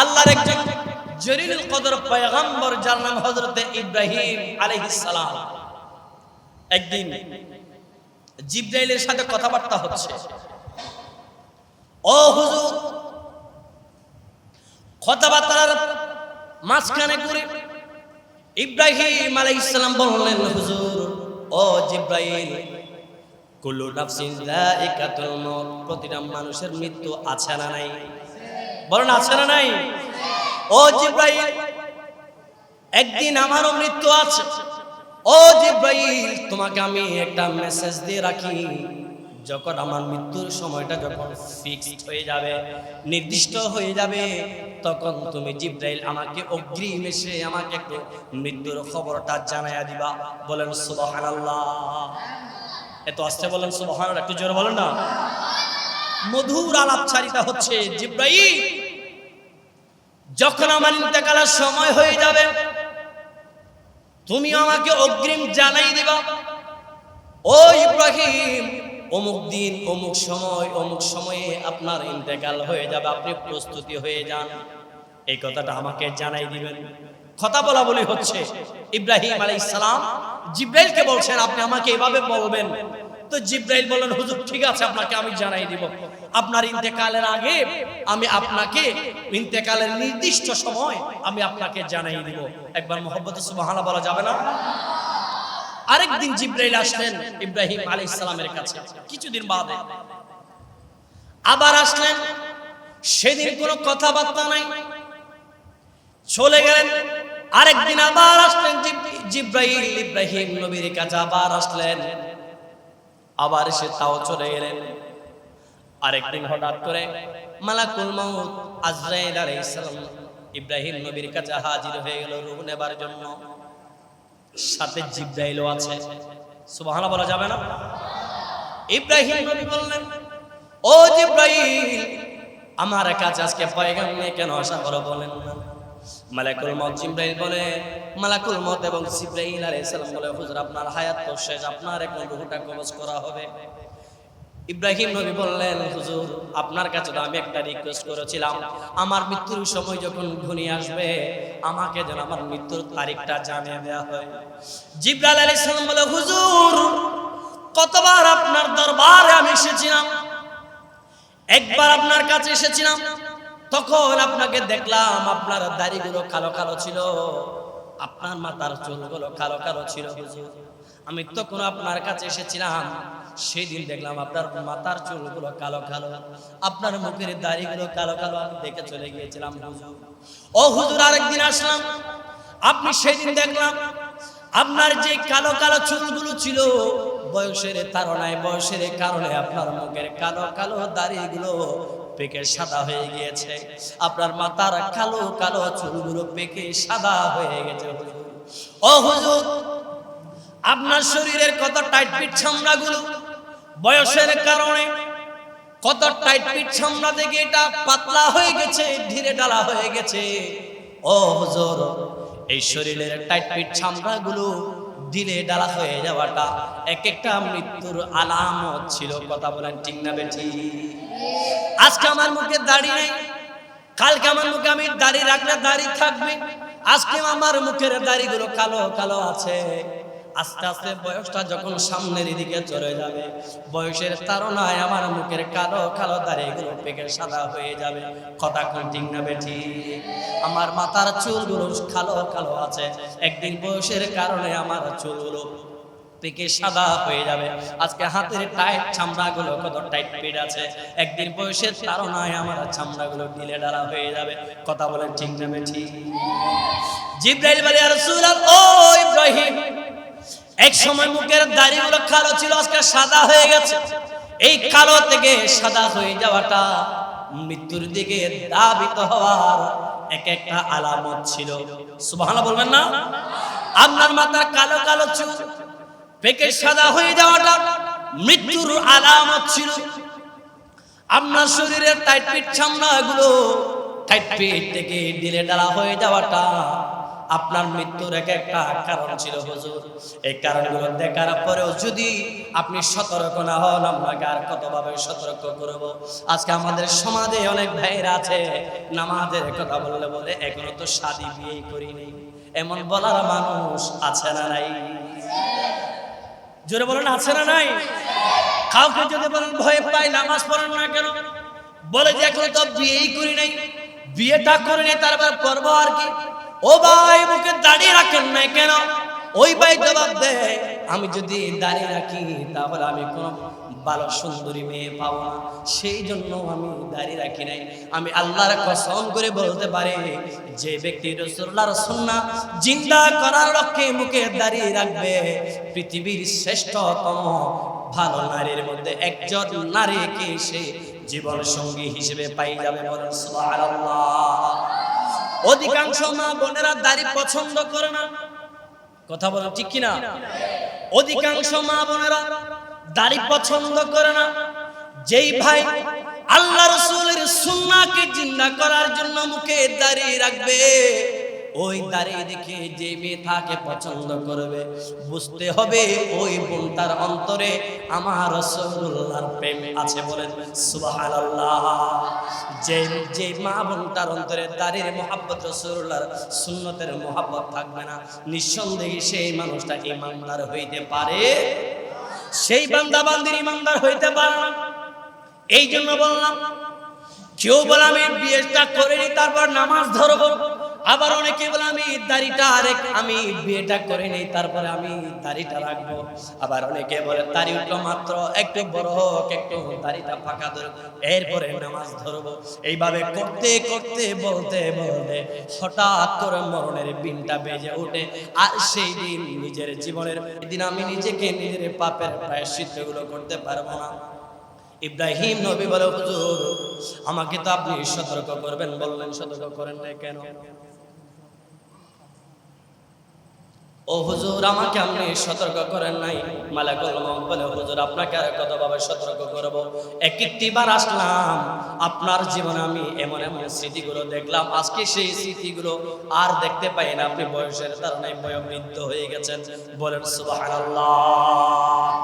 আল্লাহর একজন জলিল কদর পয়গম্বর যার নাম হযরত ইব্রাহিম আলাইহিস সালাম। একদিন জিব্রাইলের সাথে কথাবার্তা হচ্ছে। ও হুজুর, কথাবার্তার মাঝখানে করে ইব্রাহিম আলাইহিস সালাম বললেন, হুজুর, ও জিব্রাইল, কুল্লু নাফসিন প্রতিটা মানুষের মৃত্যু আছে না নাই? বলেন, আছে না নাই? ও জিব্রাইল, একদিন আমারও মৃত্যু আছে। ও জিব্রাইল, তোমাকে আমি একটা মেসেজ দিয়ে রাখি। যখন আমার মৃত্যুর সময়টা যখন ফিক্সড হয়ে যাবে, নির্দিষ্ট হয়ে যাবে, তখন তুমি জিব্রাইল আমাকে অগ্রিম এসে আমাকে একটু মৃত্যুর খবরটা জানাইয়া দিবা। বলেন, সুবহানাল্লাহ। এত আসতে বলেন, সুবহানাল্লাহ, একটু জোরে বলেন না। মধুর আলাপচারিতা হচ্ছে, জিব্রাইল যখন আমার ইন্তেকালের সময় হয়ে যাবে, তুমি আমাকে অগ্রিম জানাই দিবা। ও ইব্রাহিম, অমুক দিন, অমুক সময়, অমুক সময়ে আপনার ইন্তেকাল হয়ে যাবে, আপনি প্রস্তুতি হয়ে যান। এই কথাটা আমাকে জানাই দিবেন। কথা বলা বলি হচ্ছে, ইব্রাহিম আলাইহিস সালাম জিব্রাইলকে বলছেন, আপনি আমাকে এভাবে বলবেন তো জিব্রাইল বলেন হুজুর, ঠিক আছে, আপনাকে আমি জানাই দিব। আপনার ইন্তেকালের আগে আমি আপনাকে ইন্তেকালের নির্দিষ্ট সময় আমি আপনাকে জানাই দিব। একবার মোহব্বত সুবহানাল্লাহ বলা যাবে না? আরেকদিন জিব্রাইল আসলেন ইব্রাহিম আলাইহিস সালামের কাছে, কিছুদিন বাদে। আবার আসলেন, সেদিন কোনো কথাবার্তা নাই। চলে গেলেন, আরেকদিন আবার আসলেন জিব- জিব্রাইল, ইব্রাহিম নবীর কাছে আবার আসলেন। আবার সে তাও চলে গেলেন আরেকদিন হঠাৎ করে মালাকুল মাউত আজরাইল আলাইহিস সালাম ইব্রাহিম নবীর কাছে হাজির হয়ে গেল রূহ নেবার জন্য। সাথে জিব্রাইলও আছে। সুবহানাল্লাহ বলা যাবে না? ইব্রাহিম নবী বললেন, ও জিব্রাইল, আমার কাছে আজকে পয়গাম নিয়ে কেন আশা করো বলেন না। মালাকুল মত জিব্রাইল বলে মালাকুল মত এবং জিব্রাইল আলাইহিস সালাম বলে, হুজুর, আপনার হায়াত তো শেষ, আপনার এখন রূহটা কবজ করা হবে। ইব্রাহিম নবী বললেন, হুজুর, আপনার কাছে তো আমি একটা রিকোয়েস্ট করেছিলাম। আমার মৃত্যুর সময় যখন ঘনিয়ে আসবে, আমাকে যেন আমার মৃত্যুর তারিখটা জানিয়ে দেওয়া হয়। জিব্রাইল আলাইহিস সালাম বলে, হুজুর, কতবার আপনার দরবারে আমি এসেছিলাম? একবার আপনার কাছে এসেছিলাম? তখন আপনাকে দেখলাম আপনার দাড়িগুলো কালো কালো ছিল, আপনার মাথার চুলগুলো কালো কালো ছিল আমি তখন আপনার কাছে এসেছিলাম, সেদিন দেখলাম আপনার মাথার চুলগুলো কালো কালো, আপনার মুখের দাড়িগুলো কালো কালো দেখে চলে গিয়েছিলাম ও হুজুর, আরেকদিন আসলাম, আপনি সেদিন দেখলাম আপনার যে কালো কালো চুলগুলো ছিল, বয়সের তারণায়, বয়সের কারণে আপনার মুখের কালো কালো দাড়িগুলো পেকে সাদা হয়ে গিয়েছে। আপনার মাথার কালো কালো চুলগুলো পেকে সাদা হয়ে গেছে। ও হুজুর, আপনার শরীরের কত টাইট পিট চামড়াগুলো? বয়সের কারণে কত টাইট পিট চামড়া থেকে এটা পাতলা হয়ে গেছে, ধীরে ডালা হয়ে গেছে। ও হুজুর, এই শরীরের টাইট পিট চামড়াগুলো দিলে ডালা হয়ে যাওয়াটা এক একটা মৃত্যুর আলামত ছিল, কথা বলেন ঠিক না বেঠি? আজকে আমার মুখে দাড়ি নেই, কালকে আমার মুখে আমি দাড়ি রাখলে দাড়ি থাকবে, আজকে আমার মুখের দাড়িগুলো কালো কালো আছে। আস্তে আস্তে বয়সটা যখন সামনের দিকে চলে যাবে, বয়সের তারনায় আমার মুখের কালো কালো দাড়িগুলো পেকে সাদা হয়ে যাবে। কথা কোন ঠিক না বেঠি আমার মাথার চুলগুলো কালো কালো আছে। একদিন বয়সের কারণে আমার চুলগুলো পেকে সাদা হয়ে যাবে। আজকে হাতের টাইট চামড়াগুলো কত টাইট পেট আছে। একদিন বয়সের তারনায় আমার চামড়াগুলো ঢিলে ডালা হয়ে যাবে। কথা বলেন ঠিক না ঠিক? জিব্রাইল বলে, আর রাসূলুল্লাহ ও ইব্রাহিম এক সময় মুখের দাড়িগুলো কালো ছিল, আজকে সাদা হয়ে গেছে। এই কালো থেকে সাদা হয়ে যাওয়াটা মৃত্যুর দিকে দাবিত হওয়ার এক একটা আলামত ছিল। সুবহানাল্লাহ বলবেন না? আপনার মাথার কালো কালো চুল, পেকে সাদা হয়ে যাওয়াটা মৃত্যুর আলামত ছিল। আপনার শরীরের টাইট পিট চামড়াগুলো টাইট পিট থেকে দিলে ডালা হয়ে যাওয়াটা আপনার মৃত্যুর এক একটা কারণ ছিল হুজুর। এই কারণগুলো দেখার পরেও যদি আপনি সতর্ক না হন, আপনাকে আর কতভাবে সতর্ক করব? আজকে আমাদের সমাজে অনেক ভাইরা আছে, নামাজের কথা বললে বলে, এখনও তো শাদি বিয়ে করিনি। এমন বলার মানুষ আছে না নাই? জোরে বলেন, আছে না নাই? কাউকে যদি বলেন, ভয় পাই নামাজ পড়েন না কেন? বলে যে, এখন তো বিয়েই করি নাই। বিয়েটা করে নাই তারপর পর্ব আর কি? ও ভাই, মুখে দাঁড়িয়ে রাখেন নাই কেন? ওই ভাই জবাব দেয়, আমি যদি দাঁড়িয়ে রাখি, তাহলে আমি কোন ভালো সুন্দরী মেয়ে পাবো না। সেই জন্য আমি দাঁড়িয়ে রাখি নাই। আমি আল্লাহর কসম করে বলতে পারি, যে ব্যক্তি রসুল্লাহর সুন্না জিন্দা করার লক্ষ্যে মুখে দাঁড়িয়ে রাখবে, পৃথিবীর শ্রেষ্ঠতম ভালো নারীর মধ্যে একজন নারীকে সে জীবন সঙ্গী হিসেবে পাই যাবে বলেন, সুবহানাল্লাহ। অধিকাংশ মা বোনেরা দাড়ি পছন্দ করে না। কথা বলো ঠিক কিনা? অধিকাংশ মা বোনেরা দাড়ি পছন্দ করে না। যেই ভাই আল্লাহ রসুলের সুন্নাকে জিন্দা করার জন্য মুখে দাঁড়িয়ে রাখবে ওই দাঁড়িয়ে দেখে যে মেয়ে তাকে পছন্দ করবে, বুঝতে হবে ওই বোন তার অন্তরে আমার রসুল্লাহর প্রেম আছে বলেন সুবহানাল্লাহ। যে যে মা বোন তার অন্তরে দাঁড়িয়ে মোহাব্বত রসুল্লাহর সুন্নতের মোহাব্বত থাকবে না, নিঃসন্দেহে সেই মানুষটা ইমানদার হইতে পারে। সেই বান্দা বান্দির ইমানদার হইতে পারে না। এই জন্য বললাম, কেউ বলে আমি বিয়েটা করিনি, তারপর নামাজ ধরবো। আবার অনেকে বলে, আমি দাড়িটা আরেক, আমি বিয়েটা করে নেই, তারপরে আমি দাড়িটা রাখব। আবার অনেকে বলে, দাড়ি উঠল মাত্র, একটু বড় হোক, একটু দাড়িটা ফাঁকা ধরবো এরপরে নামাজ ধরবো। এইভাবে করতে করতে, বলতে বলতে হঠাৎ করে মরণের বিনটা বেজে ওঠে। আর সেই দিন নিজের জীবনের, দিন আমি নিজেকে নিজের পাপের প্রায়শ্চিত্তগুলো করতে পারব না। ইব্রাহিম নবী বলে, হুজুর, আমাকে তো আপনি সতর্ক করবেন। বললেন, সতর্ক করেন না কেন? ও হুজুর, আমাকে আপনি সতর্ক করেন নাই। মালাকুল মউত বলে, হুজুর, আপনাকে আর কতভাবে সতর্ক করব? এক একটিবার আসলাম, আপনার জীবনে আমি এমন এমন স্মৃতিগুলো দেখলাম। আজকে সেই স্মৃতিগুলো আর দেখতে পাই না। আপনি বয়সের কারণে বয়োবৃদ্ধ হয়ে গেছেন। বলেন, সুবহানাল্লাহ।